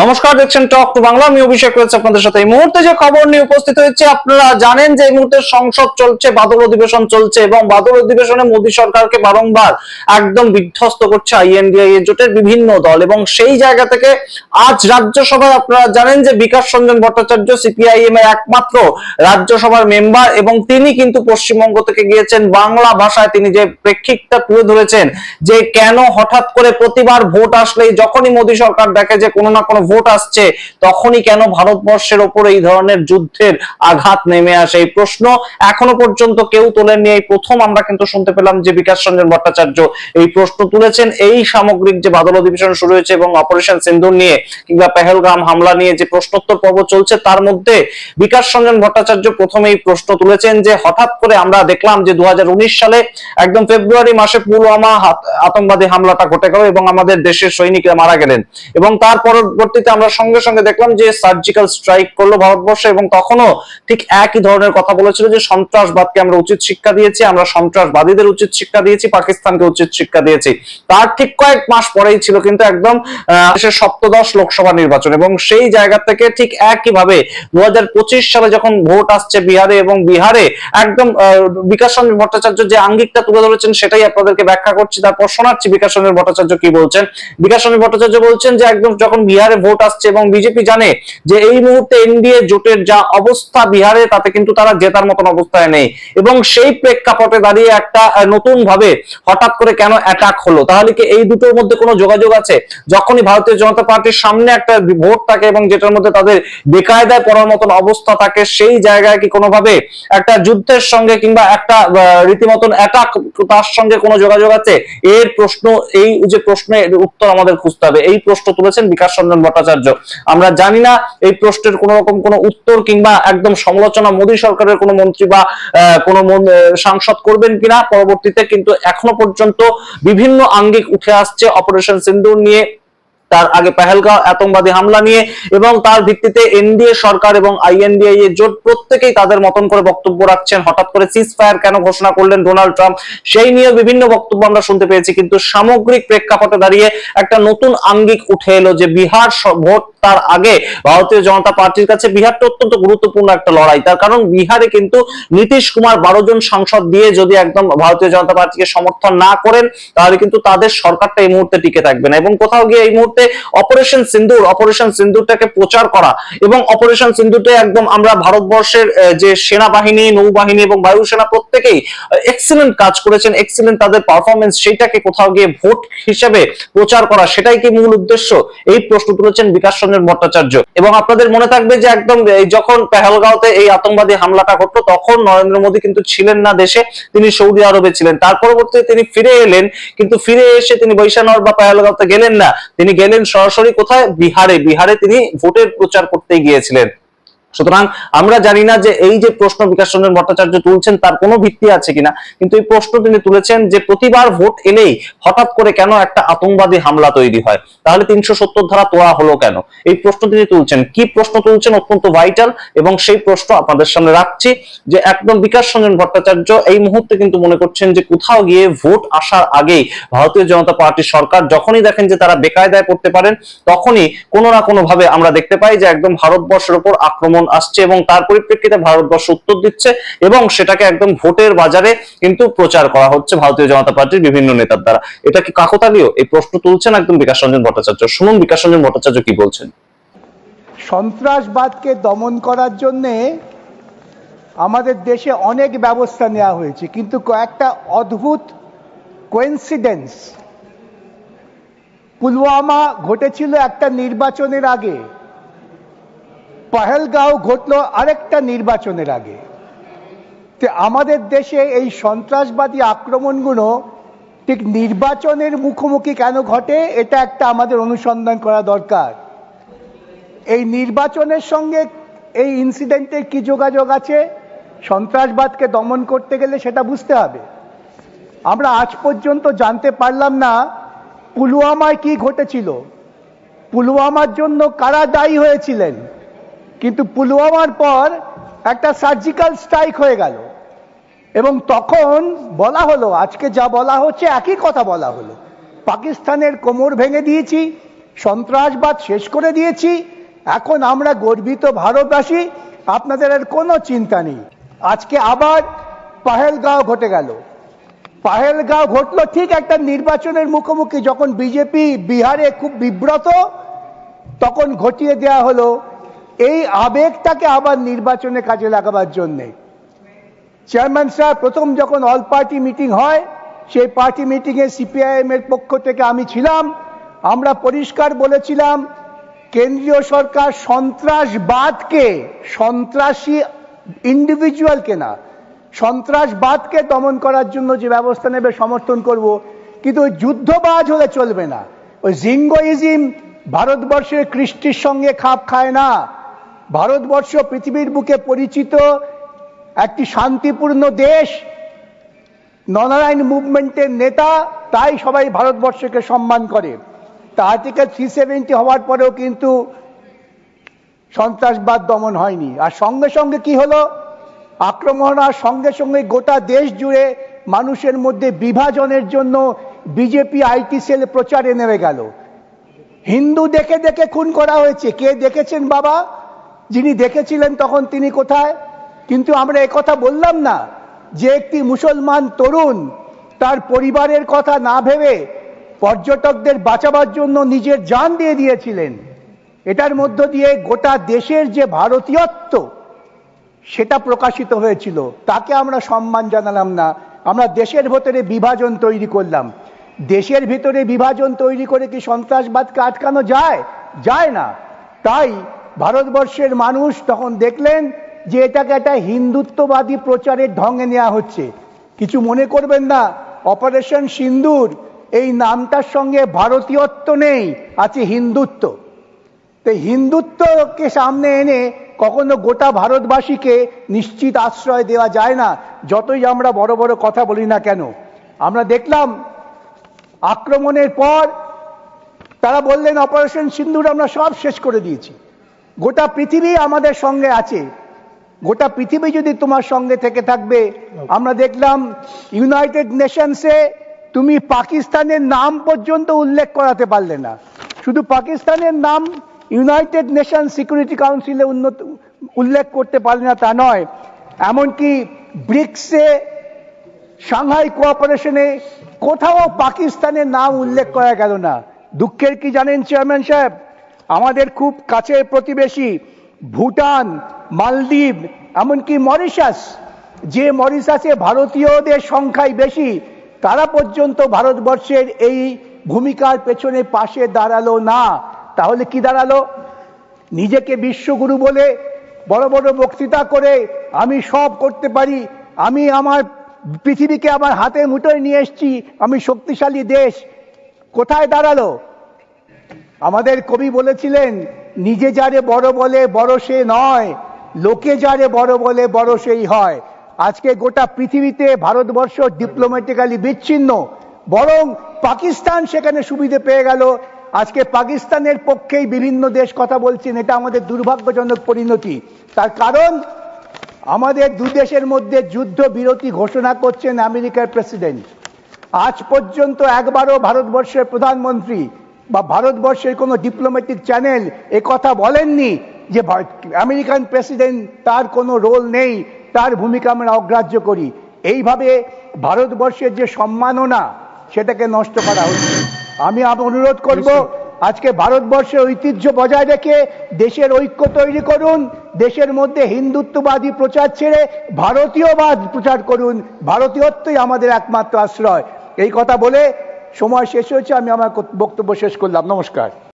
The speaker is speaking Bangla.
নমস্কার, দেখছেন টক টু বাংলা আমি অভিষেক রয়েছে আপনাদের সাথে। এই মুহূর্তে যে খবর নিয়ে উপস্থিত হয়েছে, আপনারা জানেন যে এই মুহূর্তে সংসদ চলছে, বাদল অধিবেশন চলছে এবং বাদল অধিবেশনে মোদী সরকারকে বারংবার একদম বিধ্বস্ত করছে আইএনডিআই জোটের বিভিন্ন দল এবং সেই জায়গা থেকে আজ রাজ্যসভায় আপনারা জানেন যে বিকাশ রঞ্জন ভট্টাচার্য সিপিআইএম এর একমাত্র রাজ্যসভার মেম্বার এবং তিনি কিন্তু পশ্চিমবঙ্গ থেকে গিয়েছেন বাংলা ভাষায়। তিনি যে প্রেক্ষিতটা তুলে ধরেছেন যে কেন হঠাৎ করে প্রতিবার ভোট আসলেই যখনই মোদী সরকার দেখে যে কোনো না কোনো ভোট আসছে, তখনই কেন ভারতবর্ষের ওপর এই ধরনের যুদ্ধের আঘাত নেমে আসে? এই প্রশ্ন এখনও পর্যন্ত কেউ তোলেননি। এই প্রথম আমরা কিন্তু শুনতে পেলাম যে বিকাশ রঞ্জন ভট্টাচার্য এই প্রশ্ন তুলেছেন। এই সামগ্রিক যে বাদল অধিবেশন শুরু হয়েছে এবং অপারেশন সিন্ধুর নিয়ে কিংবা পেহেলগাম হামলা নিয়ে যে প্রশ্নোত্তর পর্ব চলছে, তার মধ্যে বিকাশ রঞ্জন ভট্টাচার্য প্রথমে এই প্রশ্ন তুলেছেন যে হঠাৎ করে আমরা দেখলাম যে দু হাজার উনিশ সালে একদম ফেব্রুয়ারি মাসে পুলওয়ামা আতঙ্কবাদী হামলাটা ঘটে গেল এবং আমাদের দেশের সৈনিকরা মারা গেলেন এবং তার পরবর্তীতে আমরা সঙ্গে সঙ্গে দেখলাম যে সার্জিক্যাল স্ট্রাইক করল ভারতবর্ষ এবং তখনও ঠিক একই ধরনের কথা বলেছিল যে সন্ত্রাসবাদকে আমরা উচিত শিক্ষা দিয়েছি আমরা সন্ত্রাসবাদীদের উচিত শিক্ষা দিয়েছি পাকিস্তানকে উচিত শিক্ষা দিয়েছি। তার ঠিক কয়েক মাস পরেই ছিল কিন্তু একদম সপ্তদশ লোকসভা নির্বাচন এবং সেই জায়গা থেকে ঠিক একইভাবে দু হাজার পঁচিশ সালে যখন ভোট আসছে বিহারে এবং বিহারে একদম আহ, বিকাশ রঞ্জন ভট্টাচার্য যে আঙ্গিকটা তুলে ধরেছেন সেটাই আপনাদেরকে ব্যাখ্যা করছি তারপর শোনাচ্ছি বিকাশ রঞ্জন ভট্টাচার্য কি বলছেন? বিকাশ রঞ্জন ভট্টাচার্য বলছেন যে একদম যখন বিহারে ভোট আসছে এবং বিজেপি জানে যে এই মুহূর্তে এনডিএ জোটের যা অবস্থা বিহারে, তাতে কিন্তু তারা জেতার মতন অবস্থায় নেই। এবং সেই প্রেক্ষাপটে দাঁড়িয়ে একটা নতুন ভাবে হঠাৎ করে কেন অ্যাটাক হলো? তাহলে কি এই দুটোর মধ্যে কোনো যোগাযোগ আছে? যখনই ভারতীয় জনতা পার্টির সামনে একটা ভোট থাকে এবং যেটার মধ্যে তাদের বেকায়দায় পড়ার মতন অবস্থা থাকে, সেই জায়গায় কি কোনোভাবে একটা যুদ্ধের সঙ্গে কিংবা একটা রীতিমতন অ্যাটাক তার সঙ্গে কোনো যোগাযোগ আছে? এর প্রশ্ন, এই যে প্রশ্নের উত্তর আমাদের খুঁজতে হবে। এই প্রশ্ন তুলেছেন বিকাশ রঞ্জন ভট্টাচার্য। আমরা জানি না এই প্রশ্নের কোন রকম কোনো উত্তর কিংবা একদম সমালোচনা মোদী সরকারের কোনো মন্ত্রী বা কোনো সাংসদ করবেন কিনা পরবর্তীতে, কিন্তু এখনও পর্যন্ত বিভিন্ন আঙ্গিক উঠে আসছে অপারেশন সিন্দুর নিয়ে। তার আগে পেহেলগাঁও আতঙ্কবাদী হামলা নিয়ে এবং তার ভিত্তিতে এনডিএ সরকার এবং আইএনডিআই এর জোট প্রত্যেকেই তাদের মতন করে বক্তব্য রাখছেন। হঠাৎ করে সিজ ফায়ার কেন ঘোষণা করলেন ডোনাল্ড ট্রাম্প? সেই নিয়ে বিভিন্ন বক্তব্য আমরা শুনতে পেয়েছি, কিন্তু সামগ্রিক প্রেক্ষাপটে দাঁড়িয়ে একটা নতুন আঙ্গিক উঠে এলো যে বিহার ভোট তার আগে ভারতীয় জনতা পার্টির কাছে বিহারটা অত্যন্ত গুরুত্বপূর্ণ একটা লড়াই। তার কারণ বিহারে কিন্তু নীতিশ কুমার বারো জন সাংসদ দিয়ে যদি একদম ভারতীয় জনতা পার্টিকে সমর্থন না করেন, তাহলে কিন্তু তাদের সরকারটা এই মুহূর্তে টিকে থাকবে না। এবং কোথাও গিয়ে এই মুহূর্তে অপারেশন সিন্দুর অপারেশন সিন্দুরটাকে প্রচার করা এবং অপারেশন সিন্দুরটা একদম আমরা ভারতবর্ষের যে সেনাবাহিনী, নৌবাহিনী এবং বায়ুসেনা প্রত্যেকেই এক্সিলেন্ট কাজ করেছেন এক্সিলেন্ট তাদের পারফরমেন্স সেইটাকে কোথাও গিয়ে ভোট হিসেবে প্রচার করা, সেটাই কি মূল উদ্দেশ্য? এই প্রশ্ন তুলেছেন বিকাশ রঞ্জন ভট্টাচার্য। এবং আপনাদের মনে থাকবে যে একদম যখন পেহেলগাঁওতে এই আতঙ্কবাদী হামলাটা ঘটলো, তখন নরেন্দ্র মোদী কিন্তু ছিলেন না দেশে, তিনি সৌদি আরবে ছিলেন। তার পরবর্তীতে তিনি ফিরে এলেন, কিন্তু ফিরে এসে তিনি বৈশানগর বা পেহেলগাঁওতে গেলেন না। তিনি গেলেন সরাসরি কোথায়? বিহারে। বিহারে তিনি ভোটের প্রচার করতে গিয়েছিলেন। সুতরাং আমরা জানি না যে এই যে প্রশ্ন বিকাশ রঞ্জন ভট্টাচার্য তুলছেন তার কোনো ভিত্তি আছে কিনা, কিন্তু এই প্রশ্ন তিনি তুলেছেন যে প্রতিবার ভোট এলেই হঠাৎ করে কেন একটা আতঙ্কবাদী হামলা তৈরি হয়? তাহলে তিনশো সত্তর ধারা তোলা হলো কেন? এই প্রশ্ন তিনি তুলছেন। কি প্রশ্ন তুলছেন অত্যন্ত ভাইটাল এবং সেই প্রশ্ন আপনাদের সামনে রাখছি যে একদম বিকাশ ভট্টাচার্য এই মুহূর্তে কিন্তু মনে করছেন যে কোথাও গিয়ে ভোট আসার আগেই ভারতীয় জনতা পার্টির সরকার যখনই দেখেন যে তারা বেকায়দায় পড়তে পারেন, তখনই কোনো না কোনো ভাবে আমরা দেখতে পাই যে একদম ভারতবর্ষের উপর আক্রমণ আসছে এবং তার পরিপ্রেক্ষিতে ভারতবর্ষ উত্তর দিচ্ছে এবং সেটাকে একদম ভোটের বাজারে কিন্তু প্রচার করা হচ্ছে ভারতীয় জনতা পার্টির বিভিন্ন নেতার দ্বারা। এটা কি কাকতালীয়? এই প্রশ্ন তুলছেন একদম বিকাশ রঞ্জন ভট্টাচার্য। শুনুন বিকাশ রঞ্জন ভট্টাচার্য কি বলছেন। সন্ত্রাসবাদকে দমন করার জন্যে আমাদের দেশে অনেক ব্যবস্থা নেওয়া হয়েছে, কিন্তু কয়েকটা অদ্ভুত কোয়েন্সিডেন্স পুলওয়ামা ঘটেছিল একটা নির্বাচনের আগে। পহেলগাঁও ঘটলো আরেকটা নির্বাচনের আগে। আমাদের দেশে এই সন্ত্রাসবাদী আক্রমণগুলো ঠিক নির্বাচনের মুখোমুখি কেন ঘটে, এটা একটা আমাদের অনুসন্ধান করা দরকার। এই নির্বাচনের সঙ্গে এই ইনসিডেন্টের কি যোগাযোগ আছে, সন্ত্রাসবাদকে দমন করতে গেলে সেটা বুঝতে হবে। আমরা আজ পর্যন্ত জানতে পারলাম না পুলওয়ামায় কি ঘটেছিল। পুলওয়ামার জন্য কারা দায়ী হয়েছিলেন? কিন্তু পুলওয়ামার পর একটা সার্জিক্যাল স্ট্রাইক হয়ে গেল। এবং তখন বলা হলো, আজকে যা বলা হচ্ছে একই কথা বলা হলো। পাকিস্তানের কোমর ভেঙে দিয়েছি, সন্ত্রাসবাদ শেষ করে দিয়েছি, এখন আমরা গর্বিত ভারতবাসী, আপনাদের আর কোনো চিন্তা নেই। আজকে আবার পাহেলগাঁও ঘটে গেল। পাহেলগাঁও ঘটলো ঠিক একটা নির্বাচনের মুখোমুখি, যখন বিজেপি বিহারে খুব বিব্রত, তখন ঘটিয়ে দেয়া হলো এই আবেগটাকে আবার নির্বাচনে কাজে লাগাবার জন্যে। চেয়ারম্যান স্যার প্রথম যখন অল পার্টি মিটিং হয়, সেই পার্টি মিটিংয়ে সিপিআইএম এর পক্ষ থেকে আমি ছিলাম। আমরা পরিষ্কার বলেছিলাম, কেন্দ্রীয় সরকার সন্ত্রাসবাদকে, সন্ত্রাসী ইন্ডিভিজুয়ালকে না, সন্ত্রাসবাদকে দমন করার জন্য যে ব্যবস্থা নেবে, সমর্থন করব। কিন্তু ওই যুদ্ধবাজ হলে চলবে না। ওই জিঙ্গোইজিম ভারতবর্ষের কৃষ্টির সঙ্গে খাপ খায় না। ভারতবর্ষ পৃথিবীর বুকে পরিচিত একটি শান্তিপূর্ণ দেশ ননারায়ণ মুভমেন্টের নেতা, তাই সবাই ভারতবর্ষকে সম্মান করে। তা আর্টিকেল থ্রি সেভেন্টি হওয়ার পরেও কিন্তু সন্ত্রাসবাদ দমন হয়নি। আর সঙ্গে সঙ্গে কি হলো? আক্রমণ আর সঙ্গে সঙ্গে গোটা দেশ জুড়ে মানুষের মধ্যে বিভাজনের জন্য বিজেপি আইটি সেল প্রচারে নেমে গেল। হিন্দু দেখে দেখে খুন করা হয়েছে। কে দেখেছেন বাবা? যিনি দেখেছিলেন তখন তিনি কোথায়? কিন্তু আমরা একথা বললাম না যে একটি মুসলমান তরুণ তার পরিবারের কথা না ভেবে পর্যটকদের বাঁচাবার জন্য নিজের জান দিয়ে দিয়েছিলেন। এটার মধ্য দিয়ে গোটা দেশের যে ভারতীয়ত্ব, সেটা প্রকাশিত হয়েছিল। তাকে আমরা সম্মান জানালাম না। আমরা দেশের ভেতরে বিভাজন তৈরি করলাম। দেশের ভিতরে বিভাজন তৈরি করে কি সন্ত্রাসবাদকে আটকানো যায়? যায় না। তাই ভারতবর্ষের মানুষ তখন দেখলেন যে এটাকে একটা হিন্দুত্ববাদী প্রচারের ঢঙ্গে নেওয়া হচ্ছে। কিছু মনে করবেন না, অপারেশন সিন্দুর, এই নামটার সঙ্গে ভারতীয়ত্ব নেই, আছে হিন্দুত্ব। তো হিন্দুত্বকে সামনে এনে কখনো গোটা ভারতবাসীকে নিশ্চিত আশ্রয় দেওয়া যায় না, যতই আমরা বড় বড় কথা বলি না কেন। আমরা দেখলাম আক্রমণের পর তারা বললেন, অপারেশন সিন্ধুর আমরা সব শেষ করে দিয়েছি। গোটা পৃথিবী আমাদের সঙ্গে আছে। গোটা পৃথিবী যদি তোমার সঙ্গে থেকে থাকবে, আমরা দেখলাম ইউনাইটেড নেশনসে তুমি পাকিস্তানের নাম পর্যন্ত উল্লেখ করাতে পারলে না। শুধু পাকিস্তানের নাম ইউনাইটেড নেশন সিকিউরিটি কাউন্সিলে উন্নত, উল্লেখ করতে পারলে না, তা নয়। এমনকি ব্রিক্সে সাংহাই কোঅপারেশনে কোথাও পাকিস্তানের নাম উল্লেখ করা গেল না। দুঃখের কি জানেন চেয়ারম্যান সাহেব? আমাদের খুব কাছের প্রতিবেশী ভুটান, মালদ্বীপ, এমনকি মরিশাস। যে মরিশাসে ভারতীয়দের সংখ্যাই বেশি, তারা পর্যন্ত ভারতবর্ষের এই ভূমিকার পেছনে পাশে দাঁড়াল না। তাহলে কি দাঁড়াল? নিজেকে বিশ্বগুরু বলে বড় বড় বক্তৃতা করে আমি সব করতে পারি, আমি আমার পৃথিবীকে আমার হাতে মুঠোয় নিয়ে এসেছি, আমি শক্তিশালী দেশ। কোথায় দাঁড়াল? আমাদের কবি বলেছিলেন, নিজে যারে বড় বলে, বড় সে নয়। লোকে যারে বড় বলে, বড় সেই হয়। আজকে গোটা পৃথিবীতে ভারতবর্ষ ডিপ্লোম্যাটিক্যালি বিচ্ছিন্ন। বরং পাকিস্তান সেখানে সুবিধে পেয়ে গেল। আজকে পাকিস্তানের পক্ষেই বিভিন্ন দেশ কথা বলছেন, এটা আমাদের দুর্ভাগ্যজনক পরিণতি। তার কারণ, আমাদের দু দেশের মধ্যে যুদ্ধ বিরতি ঘোষণা করছেন আমেরিকার প্রেসিডেন্ট। আজ পর্যন্ত একবারও ভারতবর্ষের প্রধানমন্ত্রী বা ভারতবর্ষের কোনো ডিপ্লোম্যাটিক চ্যানেল এ কথা বলেননি যে আমেরিকান প্রেসিডেন্ট তার কোনো রোল নেই তার ভূমিকা আমরা অগ্রাহ্য করি। এইভাবে ভারতবর্ষের যে সম্মাননা সেটাকে নষ্ট করা হচ্ছে। আমি অনুরোধ করব আজকে ভারতবর্ষের ঐতিহ্য বজায় রেখে দেশের ঐক্য তৈরি করুন দেশের মধ্যে হিন্দুত্ববাদী প্রচার ছেড়ে ভারতীয়বাদ প্রচার করুন। ভারতীয়ত্বই আমাদের একমাত্র আশ্রয়। এই কথা বলে সময় শেষ হয়েছে আমি আমার বক্তব্য শেষ করলাম। নমস্কার।